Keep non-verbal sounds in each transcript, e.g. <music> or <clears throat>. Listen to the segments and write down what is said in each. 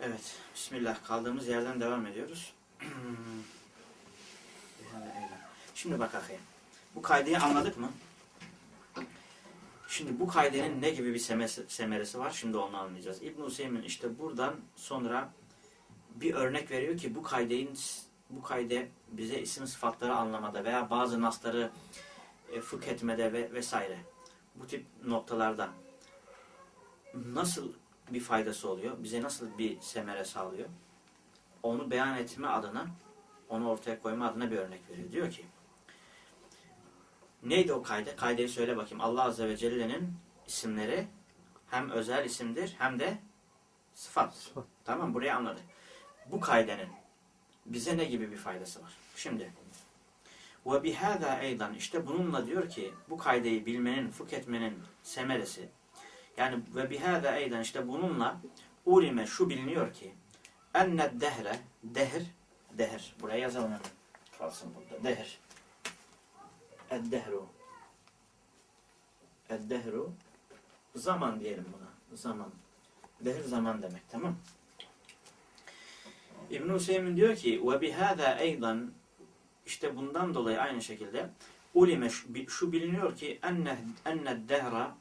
Evet. Bismillah. Kaldığımız yerden devam ediyoruz. <clears throat> Şimdi bak akıyım. Bu kaydeyi anladık mı? Şimdi bu kaydenin ne gibi bir semeresi var? Şimdi onu anlayacağız. İbn Hüseyin işte buradan sonra bir örnek veriyor ki bu kaydeyin bu kayde bize isim sıfatları anlamada veya bazı nasları e, fıkh etmede ve vesaire bu tip noktalarda nasıl bir faydası oluyor? Bize nasıl bir semere sağlıyor? Onu beyan etme adına, onu ortaya koyma adına bir örnek veriyor. Diyor ki, neydi o kayde? Kaydeyi söyle bakayım. Allah Azze ve Celle'nin isimleri hem özel isimdir hem de sıfat. Sıfat. Tamam burayı anladık. Bu kaydenin bize ne gibi bir faydası var? Şimdi ve bihâzâ eydan işte bununla diyor ki bu kaydeyi bilmenin, fıkh etmenin semeresi yani ve bihâzâ eydan işte bununla ulime şu biliniyor ki enned dehre dehir dehir buraya yazalım kalsın burada. Dehir eddehru. Eddehru. Zaman diyelim buna. Zaman. Dehir zaman demek tamam İbn Hüseyin diyor ki ve bihâzâ eydan işte bundan dolayı aynı şekilde ulime şu, biliniyor ki enne dehra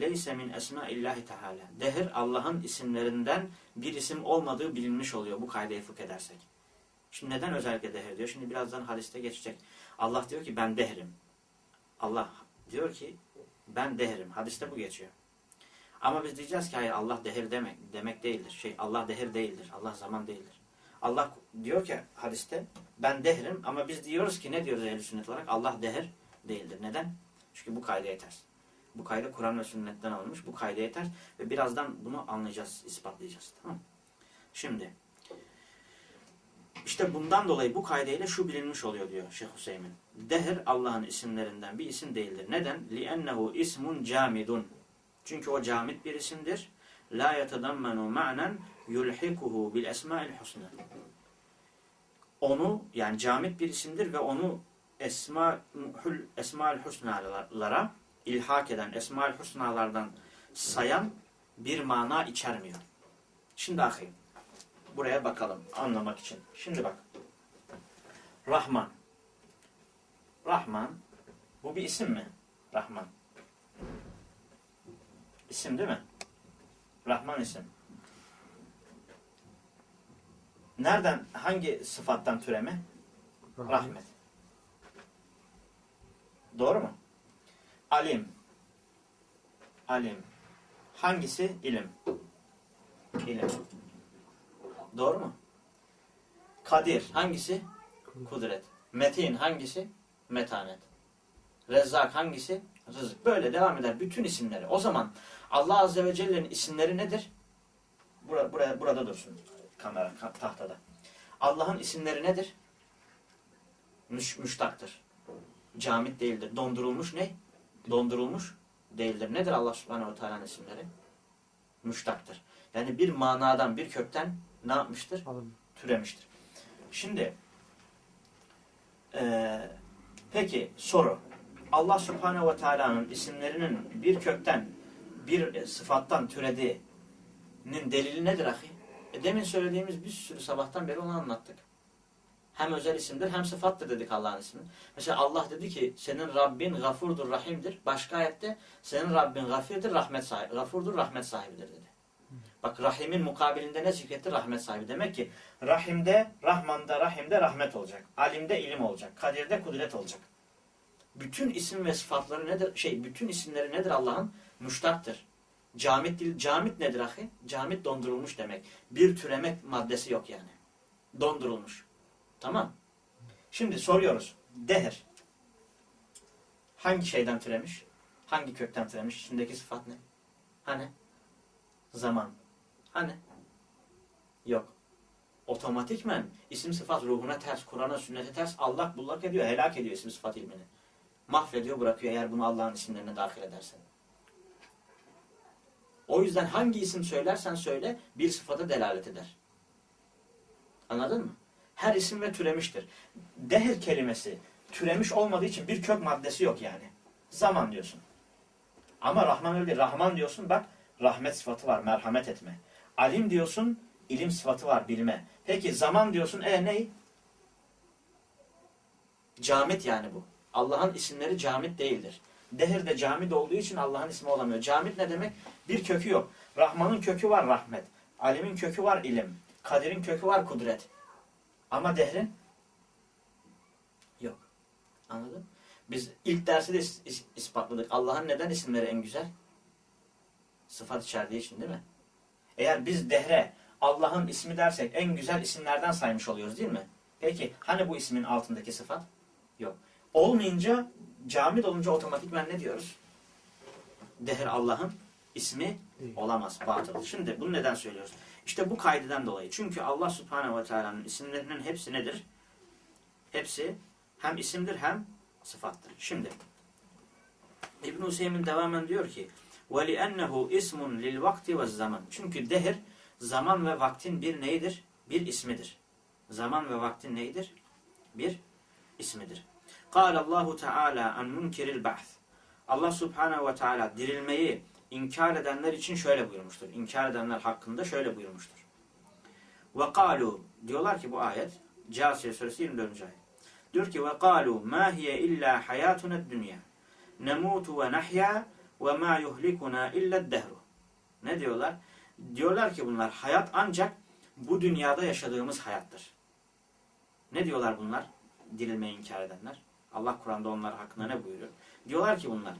leyse min esmaillahi teala. Dehir Allah'ın isimlerinden bir isim olmadığı bilinmiş oluyor bu kaydeyi fıkh edersek. Şimdi neden özellikle dehir diyor? Şimdi birazdan hadiste geçecek. Allah diyor ki ben dehirim. Allah diyor ki ben dehirim. Hadiste bu geçiyor. Ama biz diyeceğiz ki hayır Allah dehir demek demek değildir. Şey Allah dehir değildir. Allah zaman değildir. Allah diyor ki hadiste ben dehrim ama biz diyoruz ki ne diyoruz ehl sünnet olarak? Allah dehir değildir. Neden? Çünkü bu kaydeye ters. Bu kayda Kur'an ve sünnetten alınmış. Bu kaydeye ters ve birazdan bunu anlayacağız, ispatlayacağız. Tamam Şimdi işte bundan dolayı bu kaydeyle şu bilinmiş oluyor diyor Şeyh Hüseyin. Dehir Allah'ın isimlerinden bir isim değildir. Neden? لِأَنَّهُ ismun camidun. Çünkü o camit bir isimdir. La yetadammenu ma'nen yulhikuhu bil esma'il husna. Onu yani camit bir isimdir ve onu esma esmaül husnalara ilhak eden esmaül husnalardan sayan bir mana içermiyor. Şimdi akıyım. Buraya bakalım anlamak için. Şimdi bak. Rahman. Rahman bu bir isim mi? Rahman. İsim değil mi? Rahman isim. Nereden, hangi sıfattan türeme? Rahmet. Doğru mu? Alim. Alim. Hangisi? İlim. İlim. Doğru mu? Kadir. Hangisi? Kudret. Metin. Hangisi? Metanet. Rezzak. Hangisi? Rızık. Böyle devam eder. Bütün isimleri. O zaman Allah Azze ve Celle'nin isimleri nedir? Burada, burada, burada dursun kamera tahtada. Allah'ın isimleri nedir? Müş, müştaktır. Camit değildir. Dondurulmuş ne? Dondurulmuş değildir. Nedir Allah subhanehu ve teala'nın isimleri? Müştaktır. Yani bir manadan, bir kökten ne yapmıştır? Alın. Türemiştir. Şimdi ee, peki soru. Allah subhanehu ve teala'nın isimlerinin bir kökten, bir sıfattan türediğinin delili nedir ahi? E demin söylediğimiz bir sürü sabahtan beri onu anlattık. Hem özel isimdir hem sıfattır dedik Allah'ın ismi. Mesela Allah dedi ki senin Rabbin gafurdur, rahimdir. Başka ayette senin Rabbin gafirdir, rahmet sahibi, gafurdur, rahmet sahibidir dedi. Bak rahimin mukabilinde ne zikretti? Rahmet sahibi. Demek ki rahimde, rahmanda, rahimde rahmet olacak. Alimde ilim olacak. Kadirde kudret olacak. Bütün isim ve sıfatları nedir? Şey, bütün isimleri nedir Allah'ın? Müştaktır. Camit camit nedir ahi? Camit dondurulmuş demek. Bir türemek maddesi yok yani. Dondurulmuş. Tamam. Şimdi soruyoruz. Dehir. Hangi şeyden türemiş? Hangi kökten türemiş? İçindeki sıfat ne? Hani? Zaman. Hani? Yok. Otomatikmen isim sıfat ruhuna ters, Kur'an'a, sünnete ters, Allah bullak ediyor, helak ediyor isim sıfat ilmini. Mahvediyor, bırakıyor eğer bunu Allah'ın isimlerine dahil edersen. O yüzden hangi isim söylersen söyle bir sıfata delalet eder. Anladın mı? Her isim ve türemiştir. Dehir kelimesi türemiş olmadığı için bir kök maddesi yok yani. Zaman diyorsun. Ama Rahman öyle değil. Rahman diyorsun bak rahmet sıfatı var. Merhamet etme. Alim diyorsun ilim sıfatı var bilme. Peki zaman diyorsun e ney? Camit yani bu. Allah'ın isimleri camit değildir. Dehir de camit olduğu için Allah'ın ismi olamıyor. Camit ne demek? Bir kökü yok. Rahman'ın kökü var rahmet. Alimin kökü var ilim. Kadir'in kökü var kudret. Ama dehrin yok. Anladın? Biz ilk dersi de is- is- ispatladık. Allah'ın neden isimleri en güzel? Sıfat içerdiği için değil mi? Eğer biz dehre Allah'ın ismi dersek en güzel isimlerden saymış oluyoruz değil mi? Peki hani bu ismin altındaki sıfat? Yok. Olmayınca camid olunca otomatikmen ne diyoruz? Dehr Allah'ın ismi olamaz. Batıl. Şimdi bunu neden söylüyoruz? İşte bu kaydeden dolayı. Çünkü Allah Subhanahu ve Teala'nın isimlerinin hepsi nedir? Hepsi hem isimdir hem sıfattır. Şimdi İbn Hüseyin devamen diyor ki: "Ve li'ennehu ismun lil vakti ve zaman." Çünkü dehir zaman ve vaktin bir neyidir? Bir ismidir. Zaman ve vaktin neyidir? Bir ismidir. Kâle Allahu Teala an munkiril ba'th. Allah Subhanahu ve Teala dirilmeyi inkar edenler için şöyle buyurmuştur. İnkar edenler hakkında şöyle buyurmuştur. Ve diyorlar ki bu ayet Câsiye suresi 24. ayet. Diyor ki ve kalu ma hiye illa hayatuna dünya. Nemutu ve nahya ve ma yuhlikuna illa dehru. Ne diyorlar? Diyorlar ki bunlar hayat ancak bu dünyada yaşadığımız hayattır. Ne diyorlar bunlar? Dirilmeyi inkar edenler. Allah Kur'an'da onlar hakkında ne buyuruyor? Diyorlar ki bunlar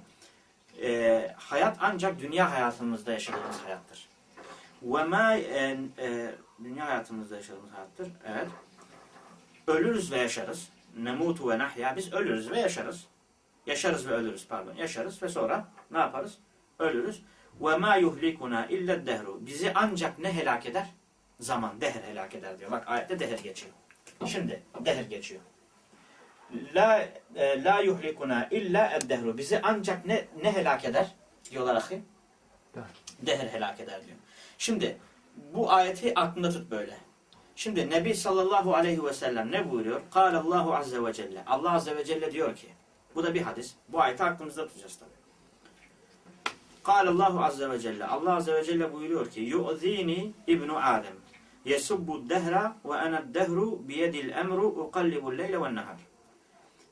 e, hayat ancak dünya hayatımızda yaşadığımız hayattır. Ve ma e, e, dünya hayatımızda yaşadığımız hayattır. Evet. Ölürüz ve yaşarız. Nemutu ve nahya. Biz ölürüz ve yaşarız. Yaşarız ve ölürüz pardon. Yaşarız ve sonra ne yaparız? Ölürüz. Ve ma yuhlikuna illa dehru. Bizi ancak ne helak eder? Zaman, dehr helak eder diyor. Bak ayette dehr geçiyor. Şimdi dehr geçiyor. La e, la yuhlikuna illa eddehru. Bizi ancak ne ne helak eder? Diyorlar ahi. Dehr. Helak eder diyor. Şimdi bu ayeti aklında tut böyle. Şimdi Nebi sallallahu aleyhi ve sellem ne buyuruyor? Kâle Allahu azze ve celle. Allah azze ve celle diyor ki. Bu da bir hadis. Bu ayeti aklımızda tutacağız tabi. Kâle Allahu azze ve celle. Allah azze ve celle buyuruyor ki. Yu'zini ibnu Adem. Yesubbu dehra ve ene dehru biyedil emru ukallibu leyle ve nehar.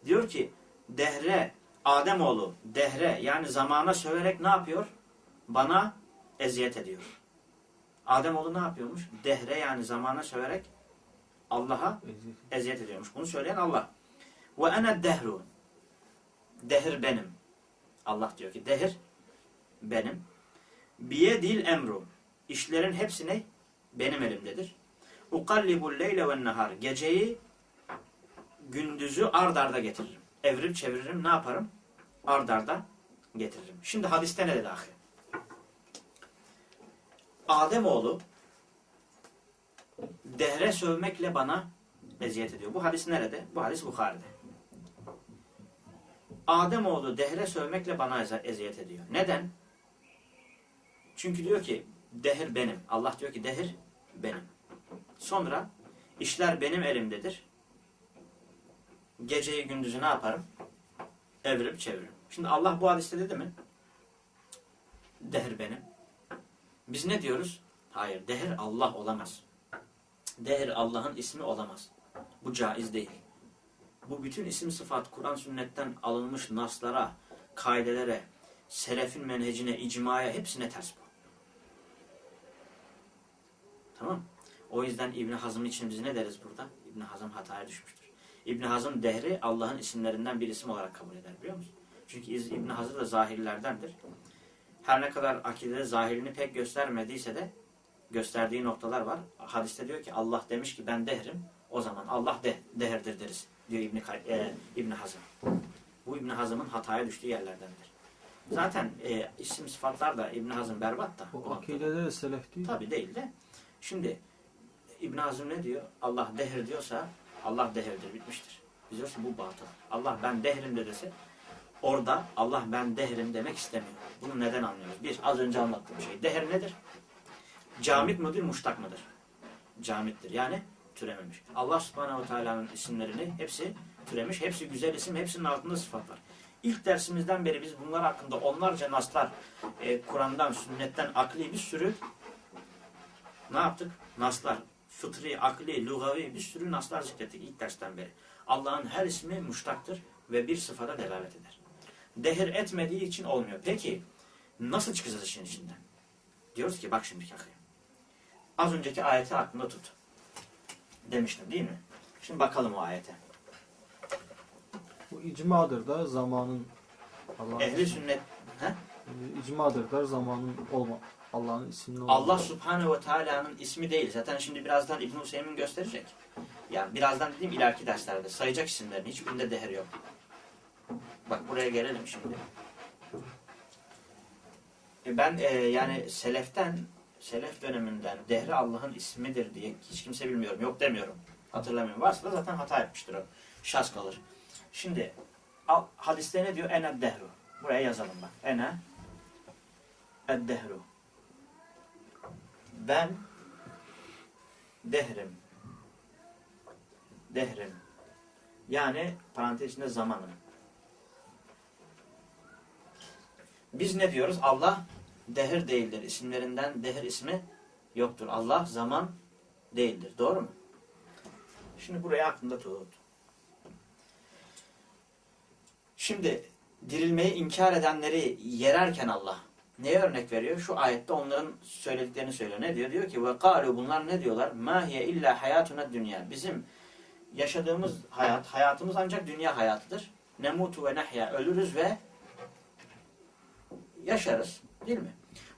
Diyor ki dehre Ademoğlu dehre yani zamana söverek ne yapıyor? Bana eziyet ediyor. Ademoğlu ne yapıyormuş? Dehre yani zamana söverek Allah'a Eziyet. ediyormuş. Bunu söyleyen Allah. Ve ene dehru. Dehir benim. Allah diyor ki dehir benim. Biye dil emru. İşlerin hepsi ne? Benim elimdedir. Ukallibul leyle ve nehar. Geceyi gündüzü ard arda getiririm. Evirip çeviririm. Ne yaparım? Ard arda getiririm. Şimdi hadiste ne dedi ahi? Ademoğlu dehre sövmekle bana eziyet ediyor. Bu hadis nerede? Bu hadis Bukhari'de. Ademoğlu dehre sövmekle bana eziyet ediyor. Neden? Çünkü diyor ki dehir benim. Allah diyor ki dehir benim. Sonra işler benim elimdedir. Geceyi gündüzü ne yaparım? Evirip çeviririm. Şimdi Allah bu hadiste dedi mi? Dehir benim. Biz ne diyoruz? Hayır, dehir Allah olamaz. Dehir Allah'ın ismi olamaz. Bu caiz değil. Bu bütün isim sıfat Kur'an sünnetten alınmış naslara, kaidelere, selefin menhecine, icmaya hepsine ters bu. Tamam O yüzden İbn Hazım için biz ne deriz burada? İbn Hazım hataya düşmüştür. İbn Hazım dehri Allah'ın isimlerinden bir isim olarak kabul eder biliyor musun? Çünkü İbn Hazım da zahirlerdendir. Her ne kadar akidede zahirini pek göstermediyse de gösterdiği noktalar var. Hadiste diyor ki Allah demiş ki ben dehrim. O zaman Allah de, deherdir deriz diyor İbn, e, İbn Hazım. Bu İbn Hazım'ın hataya düştüğü yerlerdendir. Zaten e, isim sıfatlar da İbn Hazım berbat da. O akidede de selef değil. Tabi değil de. Şimdi İbn Hazım ne diyor? Allah dehir diyorsa Allah dehirdir bitmiştir. Biz diyoruz ki bu batıl. Allah ben dehrim de dese orada Allah ben dehrim demek istemiyor. Bunu neden anlıyoruz? Bir, az önce anlattığım şey. Dehir nedir? Camit midir, muştak mıdır? Camittir. Yani türememiş. Allah subhanehu ve teala'nın isimlerini hepsi türemiş. Hepsi güzel isim. Hepsinin altında sıfat var. İlk dersimizden beri biz bunlar hakkında onlarca naslar e, Kur'an'dan, sünnetten, akli bir sürü ne yaptık? Naslar, fıtri, akli, lugavi bir sürü naslar zikrettik ilk dersten beri. Allah'ın her ismi muştaktır ve bir sıfata delalet eder. Dehir etmediği için olmuyor. Peki nasıl çıkacağız işin içinden? Diyoruz ki bak şimdi kakaya. Az önceki ayeti aklında tut. Demiştim değil mi? Şimdi bakalım o ayete. Bu icmadır da zamanın Allah'ın Ehli sünnet he? icmadır da zamanın olma Allah'ın isminin olma. Allah Subhanahu ve Teala'nın ismi değil. Zaten şimdi birazdan İbn Hüseyin gösterecek. Yani birazdan dediğim ileriki derslerde sayacak isimlerin hiçbirinde deher yok. Bak buraya gelelim şimdi. E Ben e, yani seleften, selef döneminden dehri Allah'ın ismidir diye hiç kimse bilmiyorum. Yok demiyorum. Hatırlamıyorum. Varsa da zaten hata etmiştir o. Şaz kalır. Şimdi al, hadiste ne diyor? Ene dehru. Buraya yazalım bak. Ene eddehru. Ben dehrim. Dehrim. Yani parantez içinde zamanım. Biz ne diyoruz? Allah dehir değildir. İsimlerinden dehir ismi yoktur. Allah zaman değildir. Doğru mu? Şimdi burayı aklında tut. Şimdi dirilmeyi inkar edenleri yererken Allah neye örnek veriyor? Şu ayette onların söylediklerini söylüyor. Ne diyor? Diyor ki ve kalu bunlar ne diyorlar? Ma hiye illa hayatuna dünya. Bizim yaşadığımız hayat, hayatımız ancak dünya hayatıdır. Nemutu ve nehya. Ölürüz ve yaşarız. Değil mi?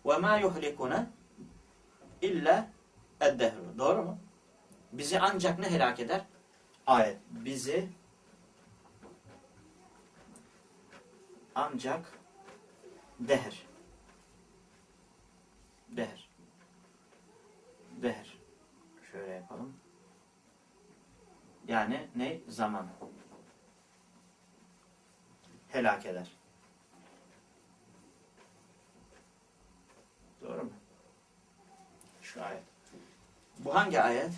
Ve ma yuhlikuna illa eddehru. Doğru mu? Bizi ancak ne helak eder? Ayet. Bizi ancak dehr. Dehr. Dehr. Şöyle yapalım. Yani ne? Zaman. Helak eder. Doğru mu? Şu ayet. Bu hangi ayet?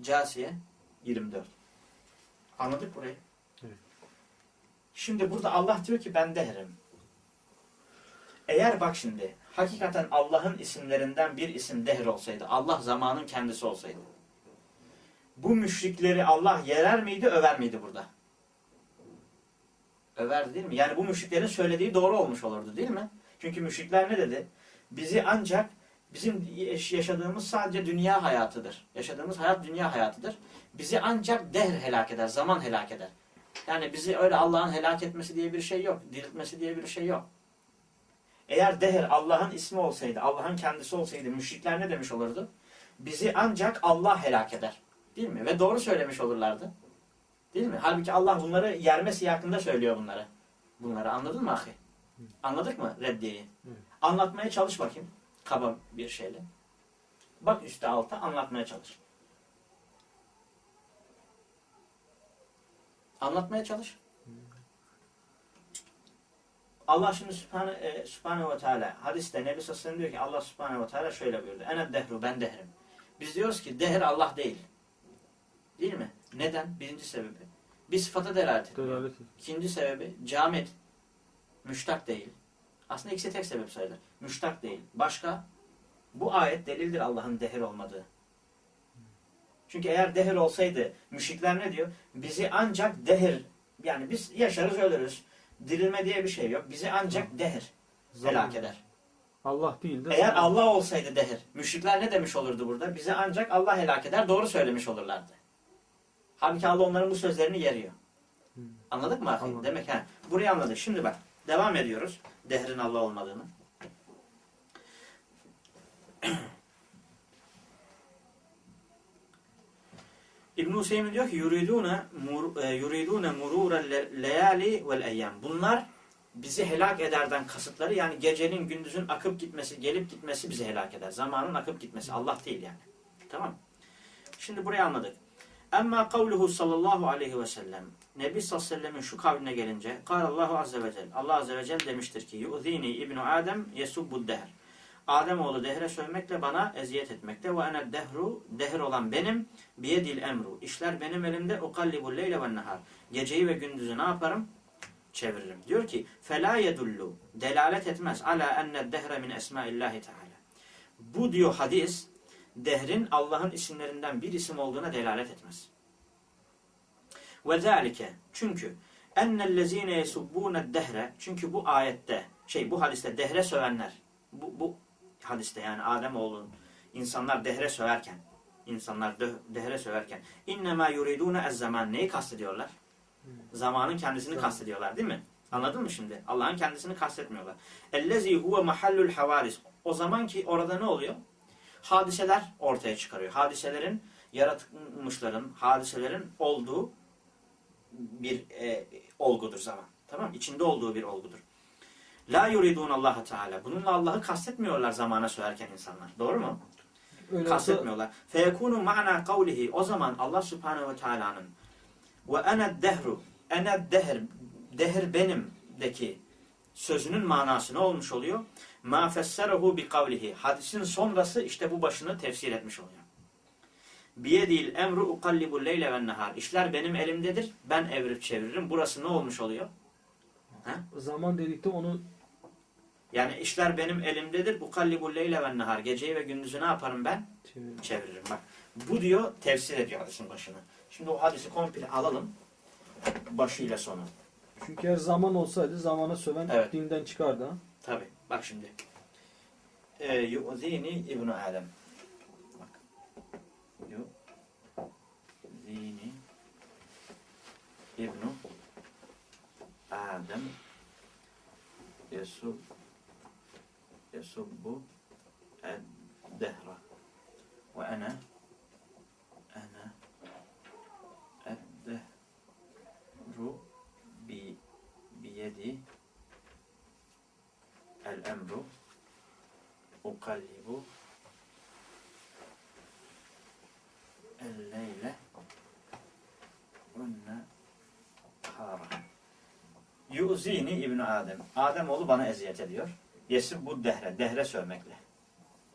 Casiye 24. Anladık burayı. Evet. Şimdi burada Allah diyor ki ben deherim. Eğer bak şimdi hakikaten Allah'ın isimlerinden bir isim dehr olsaydı, Allah zamanın kendisi olsaydı. Bu müşrikleri Allah yerer miydi, över miydi burada? Över değil mi? Yani bu müşriklerin söylediği doğru olmuş olurdu değil mi? Çünkü müşrikler ne dedi? Bizi ancak bizim yaşadığımız sadece dünya hayatıdır. Yaşadığımız hayat dünya hayatıdır. Bizi ancak dehr helak eder, zaman helak eder. Yani bizi öyle Allah'ın helak etmesi diye bir şey yok. Diriltmesi diye bir şey yok. Eğer dehr Allah'ın ismi olsaydı, Allah'ın kendisi olsaydı müşrikler ne demiş olurdu? Bizi ancak Allah helak eder. Değil mi? Ve doğru söylemiş olurlardı. Değil mi? Halbuki Allah bunları yerme siyakında söylüyor bunları. Bunları anladın mı ahi? Anladık mı reddiyeyi? Anlatmaya çalış bakayım. Kaba bir şeyle. Bak üstte alta anlatmaya çalış. Anlatmaya çalış. Allah şimdi Sübhane, e, Sübhane ve Teala hadiste Nebi sellem diyor ki Allah Sübhane ve Teala şöyle buyurdu. Ene dehru ben dehrim. Biz diyoruz ki dehr Allah değil. Değil mi? Neden? Birinci sebebi. Bir sıfata delalet etmiyor. İkinci sebebi camit. Müştak değil. Aslında ikisi tek sebep sayılır. Müştak değil. Başka? Bu ayet delildir Allah'ın dehir olmadığı. Çünkü eğer dehir olsaydı müşrikler ne diyor? Bizi ancak dehir yani biz yaşarız ölürüz. Dirilme diye bir şey yok. Bizi ancak dehir Zaman. helak eder. Allah değil de Eğer. Allah olsaydı dehir, müşrikler ne demiş olurdu burada? Bizi ancak Allah helak eder, doğru söylemiş olurlardı. Halbuki Allah onların bu sözlerini yeriyor. Hmm. Anladık mı? Anladım. Demek ha. Burayı anladık. Şimdi bak, devam ediyoruz. Dehrin Allah olmadığını. <clears throat> İbn Hüseyin diyor ki yuridune mur, e, yuridune murura leyali vel eyyam. Bunlar bizi helak ederden kasıtları yani gecenin gündüzün akıp gitmesi, gelip gitmesi bizi helak eder. Zamanın akıp gitmesi. Allah değil yani. Tamam. Şimdi burayı anladık. Emma kavluhu sallallahu aleyhi ve sellem. Nebi sallallahu aleyhi ve sellemin şu kavline gelince Allahu azze ve celle. Allah azze ve celle demiştir ki Yu'zini ibnu Adem yesubbu dehr. Adem Ademoğlu dehre sövmekle bana eziyet etmekte. Ve ene dehru, dehir olan benim, biyedil emru. İşler benim elimde, ukallibu leyle ve nehar. Geceyi ve gündüzü ne yaparım? Çeviririm. Diyor ki, fela yedullu, delalet etmez. Ala enne dehre min esmaillahi teala. Bu diyor hadis, dehrin Allah'ın isimlerinden bir isim olduğuna delalet etmez. Ve zalike, çünkü ennellezine yesubbune dehre, çünkü bu ayette, şey bu hadiste dehre sövenler, bu, bu hadiste yani Adem oğlun insanlar dehre söverken insanlar de, dehre söverken innema yuridune ez zaman neyi kastediyorlar? Zamanın kendisini kastediyorlar değil mi? Anladın mı şimdi? Allah'ın kendisini kastetmiyorlar. Ellezi huve mahallul havaris. O zaman ki orada ne oluyor? Hadiseler ortaya çıkarıyor. Hadiselerin yaratılmışların, hadiselerin olduğu bir e, olgudur zaman. Tamam İçinde olduğu bir olgudur. La yuridun Allah Teala. Bununla Allah'ı kastetmiyorlar zamana söylerken insanlar. Doğru mu? Öyle kastetmiyorlar. Feyekunu ma'na kavlihi. O zaman Allah Subhanahu ve Teala'nın ve ene dehru ene dehr dehr benimdeki sözünün manası ne olmuş oluyor? Ma fesserehu bi kavlihi. Hadisin sonrası işte bu başını tefsir etmiş oluyor. Biyedil emru ukallibu leyle ve nehar. İşler benim elimdedir. Ben evirip çeviririm. Burası ne olmuş oluyor? zaman dedikte onu Yani işler benim elimdedir. Ukallibu leyle ve nehar. Geceyi ve gündüzü ne yaparım ben? çeviriyor. çeviririm. Bak bu diyor tefsir ediyor hadisin başını. Şimdi o hadisi komple alalım. Başıyla sonu. Çünkü eğer zaman olsaydı zamana söven Evet. dinden çıkardı. ha. Tabi. Bak şimdi. Ee, Yu'zini İbn Adem. Bak. Yu'zini İbn Adem yesub yesubbu el-dehra ve ana ana el-dehru bi biyedi el-emru ukallibu el-leyle ve-nehara Yu'zini İbn Adem. Adem oğlu bana eziyet ediyor. Yesib bu dehre. Dehre sövmekle.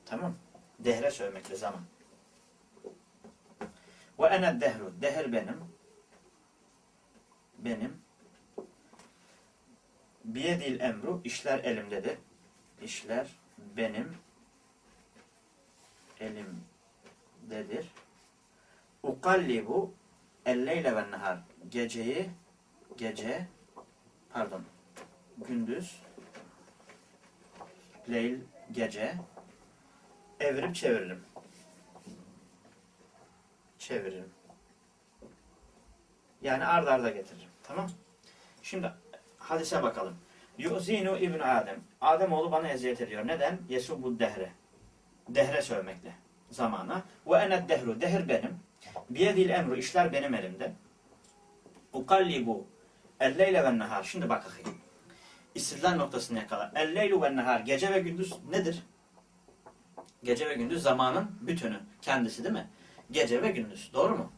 Tamam. Dehre sövmekle zaman. Ve ene dehru. Dehr benim. Benim. Biyedil emru. işler elimdedir. İşler benim elimdedir. Ukallibu elleyle ve nehar. Geceyi gece pardon gündüz leyl gece evirip çeviririm. Çeviririm. Yani ard arda getiririm. Tamam? Şimdi hadise bakalım. Yu'zinu İbn Adem. Adem oğlu bana eziyet ediyor. Neden? Yesubu dehre. Dehre sövmekle. Zamana. Ve enet dehru. Dehr benim. Biyedil emru. işler benim elimde. Ukallibu elleyle ve nehar. Şimdi bak bakayım. İstidlal noktasını yakala. Elleylu ve nehar. Gece ve gündüz nedir? Gece ve gündüz zamanın bütünü. Kendisi değil mi? Gece ve gündüz. Doğru mu?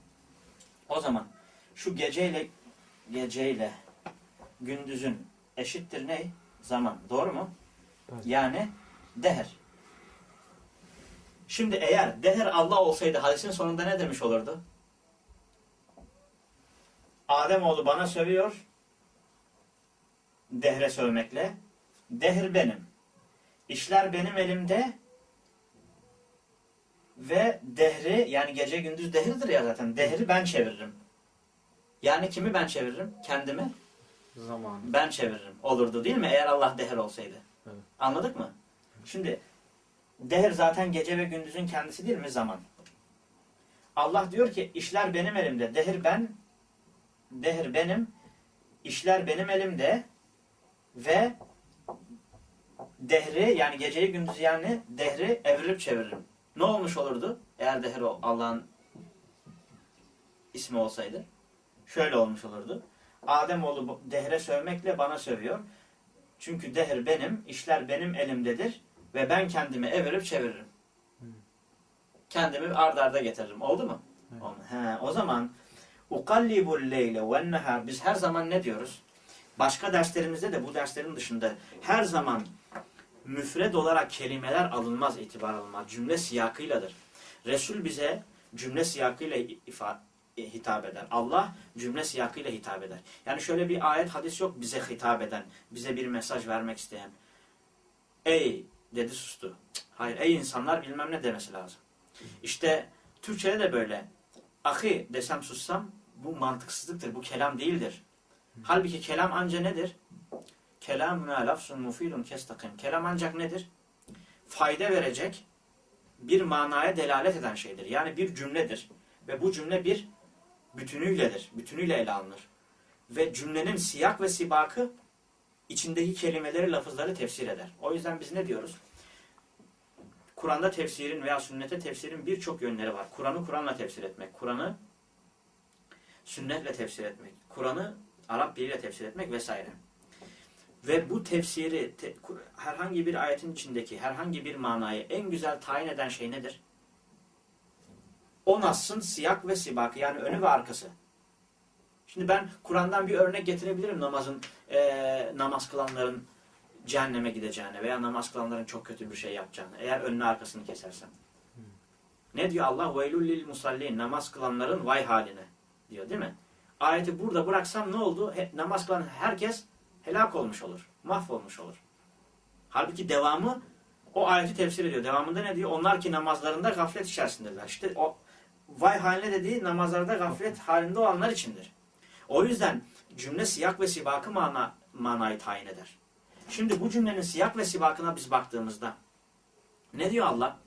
O zaman şu geceyle geceyle gündüzün eşittir ne? Zaman. Doğru mu? Evet. Yani deher. Şimdi eğer deher Allah olsaydı hadisin sonunda ne demiş olurdu? Ademoğlu bana sövüyor. Dehre sövmekle. Dehr benim. İşler benim elimde. Ve dehri yani gece gündüz dehirdir ya zaten. Dehri ben çeviririm. Yani kimi ben çeviririm? Kendimi Zaman. ben çeviririm. Olurdu değil mi? Eğer Allah deher olsaydı. Evet. Anladık mı? Şimdi deher zaten gece ve gündüzün kendisi değil mi? Zaman. Allah diyor ki işler benim elimde. Dehr ben dehr benim. işler benim elimde ve dehri yani geceyi gündüzü yani dehri evirip çeviririm. Ne olmuş olurdu? Eğer dehr o- Allah'ın ismi olsaydı. Şöyle olmuş olurdu. Ademoğlu bu- dehre sövmekle bana sövüyor. Çünkü dehr benim, işler benim elimdedir ve ben kendimi evirip çeviririm. Kendimi ard arda getiririm. Oldu mu? Evet. He, o zaman ukallibul leyle ve nehar biz her zaman ne diyoruz? Başka derslerimizde de bu derslerin dışında her zaman müfred olarak kelimeler alınmaz, itibar alınmaz. Cümle siyakıyladır. Resul bize cümle siyakıyla hitap eder. Allah cümle siyakıyla hitap eder. Yani şöyle bir ayet hadis yok bize hitap eden, bize bir mesaj vermek isteyen. Ey dedi sustu. Hayır ey insanlar bilmem ne demesi lazım. İşte Türkçe'de de böyle. Ahi desem sussam bu mantıksızlıktır. Bu kelam değildir. Halbuki kelam anca nedir? Kelam lafzun mufidun kestakim. Kelam ancak nedir? Fayda verecek bir manaya delalet eden şeydir. Yani bir cümledir. Ve bu cümle bir bütünüyledir. Bütünüyle ele alınır. Ve cümlenin siyak ve sibakı içindeki kelimeleri, lafızları tefsir eder. O yüzden biz ne diyoruz? Kur'an'da tefsirin veya sünnete tefsirin birçok yönleri var. Kur'an'ı Kur'an'la tefsir etmek, Kur'an'ı sünnetle tefsir etmek, Kur'an'ı Arap diliyle tefsir etmek vesaire. Ve bu tefsiri te- herhangi bir ayetin içindeki herhangi bir manayı en güzel tayin eden şey nedir? O nassın siyak ve sibakı yani önü ve arkası. Şimdi ben Kur'an'dan bir örnek getirebilirim namazın eee, namaz kılanların cehenneme gideceğine veya namaz kılanların çok kötü bir şey yapacağını eğer önünü arkasını kesersem. Ne diyor Allah? Veylül lil musallin. Namaz kılanların vay haline diyor değil mi? Ayeti burada bıraksam ne oldu? He- namaz kılan herkes helak olmuş olur. Mahvolmuş olur. Halbuki devamı o ayeti tefsir ediyor. Devamında ne diyor? Onlar ki namazlarında gaflet içerisindeler. İşte o vay haline dediği namazlarda gaflet halinde olanlar içindir. O yüzden cümle siyak ve sibakı mana, manayı tayin eder. Şimdi bu cümlenin siyak ve sibakına biz baktığımızda ne diyor Allah?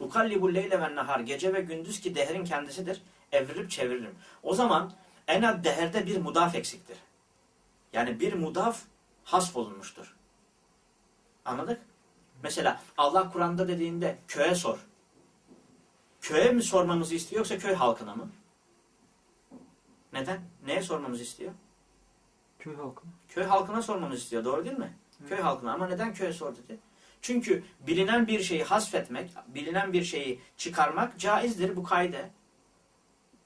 Ukallibul leyle ve nahar gece ve gündüz ki dehrin kendisidir. Evirip çeviririm. O zaman en az deherde bir mudaf eksiktir. Yani bir mudaf hasf olunmuştur. Anladık? Mesela Allah Kur'an'da dediğinde köye sor. Köye mi sormamızı istiyor yoksa köy halkına mı? Neden? Neye sormamızı istiyor? Köy halkı. Köy halkına sormamızı istiyor. Doğru değil mi? Köy halkına. Ama neden köye sor dedi? Çünkü bilinen bir şeyi hasfetmek, bilinen bir şeyi çıkarmak caizdir bu kaide.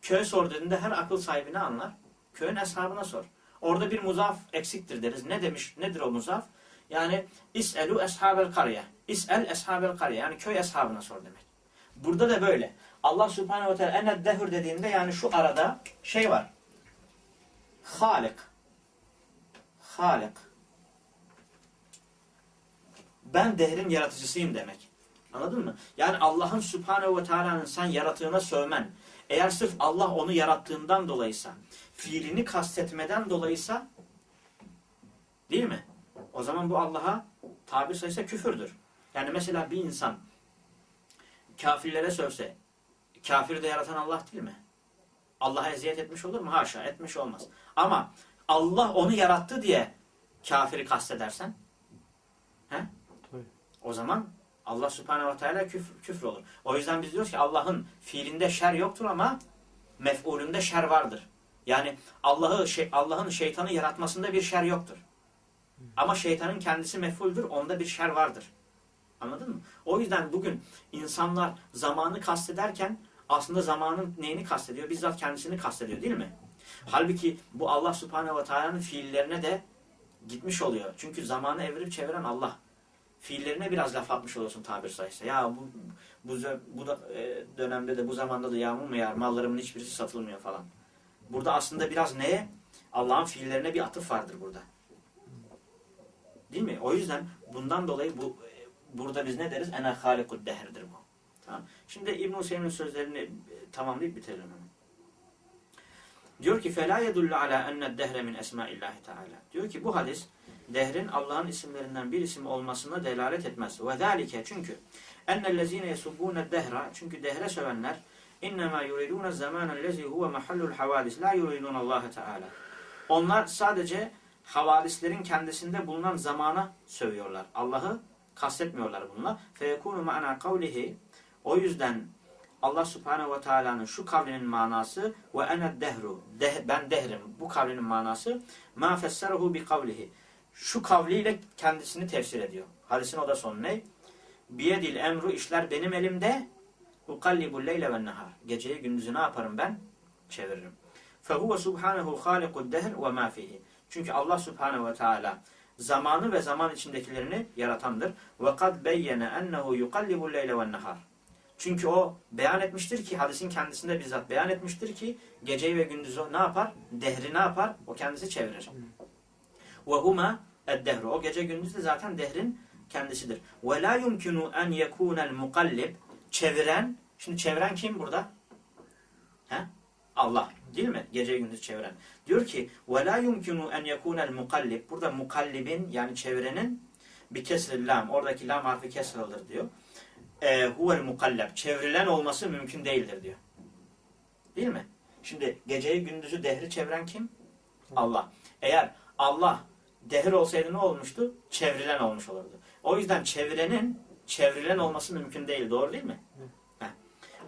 Köye sor dediğinde her akıl sahibini anlar. Köyün eshabına sor. Orada bir muzaf eksiktir deriz. Ne demiş? Nedir o muzaf? Yani is'elu eshabel kariye. İs'el eshabel kariye. Yani köy eshabına sor demek. Burada da böyle. Allah subhanehu ve teala ened dehur dediğinde yani şu arada şey var. Halik. Halik. Ben dehrin yaratıcısıyım demek. Anladın mı? Yani Allah'ın Subhanehu ve Teala'nın sen yaratığına sövmen, eğer sırf Allah onu yarattığından dolayıysa, fiilini kastetmeden dolayıysa, değil mi? O zaman bu Allah'a tabir sayısı küfürdür. Yani mesela bir insan kafirlere sövse, kafiri de yaratan Allah değil mi? Allah'a eziyet etmiş olur mu? Haşa etmiş olmaz. Ama Allah onu yarattı diye kafiri kastedersen, he? O zaman Allah subhanehu ve teala küfür, küfür olur. O yüzden biz diyoruz ki Allah'ın fiilinde şer yoktur ama mef'ulünde şer vardır. Yani Allah'ı şey, Allah'ın şeytanı yaratmasında bir şer yoktur. Ama şeytanın kendisi mef'uldür, onda bir şer vardır. Anladın mı? O yüzden bugün insanlar zamanı kastederken aslında zamanın neyini kastediyor? Bizzat kendisini kastediyor değil mi? Halbuki bu Allah subhanehu ve teala'nın fiillerine de gitmiş oluyor. Çünkü zamanı evirip çeviren Allah fiillerine biraz laf atmış olursun tabir sayısı. Ya bu bu, bu da, e, dönemde de bu zamanda da yağmur mu yağar mallarımın hiçbirisi satılmıyor falan. Burada aslında biraz neye? Allah'ın fiillerine bir atıf vardır burada. Değil mi? O yüzden bundan dolayı bu e, burada biz ne deriz? Ene halikud dehirdir bu. Tamam. Şimdi İbn Hüseyin'in sözlerini e, tamamlayıp bitirelim. Diyor ki fela yedullu ala enne dehre min esmaillahi teala. Diyor ki bu hadis dehrin Allah'ın isimlerinden bir isim olmasına delalet etmez. Ve zalike çünkü ennellezine yesubbune dehra çünkü dehre sövenler innema yuridune zamanen lezi huve mahallul havadis la yuridun Allah Teala. Onlar sadece havadislerin kendisinde bulunan zamana sövüyorlar. Allah'ı kastetmiyorlar bununla. Feyekunu ma'na kavlihi o yüzden Allah Subhanahu ve Teala'nın şu kavlinin manası ve ene dehru deh, ben dehrim bu kavlinin manası ma fesserehu bi kavlihi şu kavliyle kendisini tefsir ediyor. Hadisin o da sonu ne? Biyedil emru işler benim elimde. Ukallibul leyle ve nehar. Geceyi gündüzü ne yaparım ben? Çeviririm. Fehuve subhanehu halikud dehr ve ma fihi. Çünkü Allah subhanehu ve teala zamanı ve zaman içindekilerini yaratandır. Ve kad beyyene ennehu yukallibul leyle ve nehar. Çünkü o beyan etmiştir ki hadisin kendisinde bizzat beyan etmiştir ki geceyi ve gündüzü ne yapar? Dehri ne yapar? O kendisi çevirir. Ve huma eddehru. O gece gündüz de zaten dehrin kendisidir. Ve la yumkinu en yekunel mukallib. Çeviren. Şimdi çeviren kim burada? He? Allah. Değil mi? Gece gündüz çeviren. Diyor ki ve la yumkinu en yekunel mukallib. Burada mukallibin yani çevirenin bir kesril lam. Oradaki lam harfi kesrılır diyor. E, huvel mukalleb. Çevrilen olması mümkün değildir diyor. Değil mi? Şimdi geceyi gündüzü dehri çeviren kim? Allah. Eğer Allah dehir olsaydı ne olmuştu? Çevrilen olmuş olurdu. O yüzden çevirenin çevrilen olması mümkün değil. Doğru değil mi?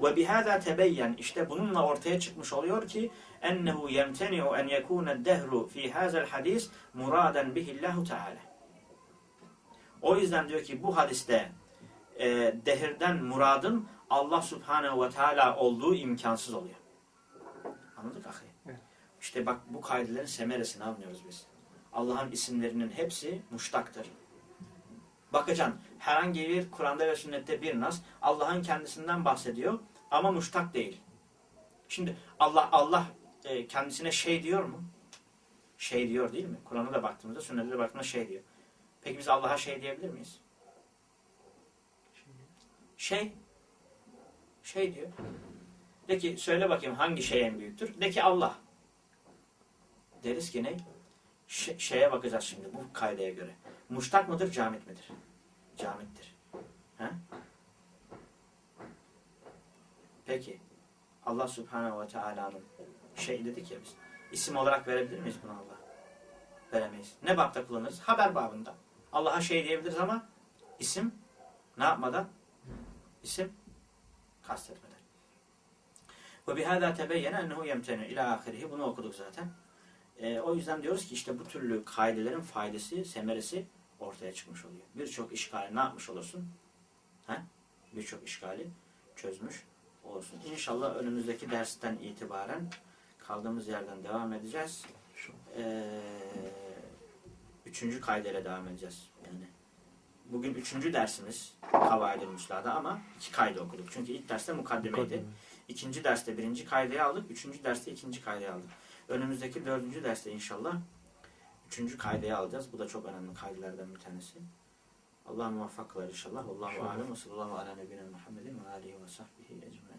Ve bihâzâ tebeyyen işte bununla ortaya çıkmış oluyor ki ennehu yemteni'u en yekûne dehru fi hâzel hadis muraden bihillahu teâlâ. O yüzden diyor ki bu hadiste e, dehirden muradın Allah subhanehu ve teala olduğu imkansız oluyor. Anladık ahi? Evet. İşte bak bu kaidelerin semeresini anlıyoruz biz. Allah'ın isimlerinin hepsi muştaktır. Bakacaksın herhangi bir Kur'an'da ve sünnette bir nas Allah'ın kendisinden bahsediyor ama muştak değil. Şimdi Allah Allah e, kendisine şey diyor mu? Şey diyor değil mi? Kur'an'a da baktığımızda sünnete de baktığımızda şey diyor. Peki biz Allah'a şey diyebilir miyiz? Şey. Şey diyor. De ki söyle bakayım hangi şey en büyüktür? De ki Allah. Deriz ki ne? Şeye bakacağız şimdi bu kaydaya göre. Muştak mıdır, camit midir? Camittir. He? Peki. Allah Subhanahu ve Teala'nın şey dedik ya biz. İsim olarak verebilir miyiz bunu Allah? Veremeyiz. Ne babda kullanırız? Haber babında. Allah'a şey diyebiliriz ama isim ne yapmadan? İsim kastetmeden. Ve bihâdâ tebeyyene ennehu yemtenu ila ahirihi. Bunu okuduk zaten. E, o yüzden diyoruz ki işte bu türlü kaidelerin faydası, semeresi ortaya çıkmış oluyor. Birçok işgali ne yapmış olursun? Birçok işgali çözmüş olursun. İnşallah önümüzdeki dersten itibaren kaldığımız yerden devam edeceğiz. Ee, üçüncü kaydeyle devam edeceğiz. Yani bugün üçüncü dersimiz Kavaid-i Müsla'da ama iki kaydı okuduk. Çünkü ilk derste mukaddimeydi. İkinci derste birinci kaydeyi aldık. Üçüncü derste ikinci kaydeyi aldık. Önümüzdeki dördüncü derste inşallah üçüncü kaydeyi alacağız. Bu da çok önemli kaydelerden bir tanesi. Allah muvaffak kılar inşallah. Allahu alem ve sallallahu ala nebine Muhammedin ve alihi ve sahbihi ecmaîn.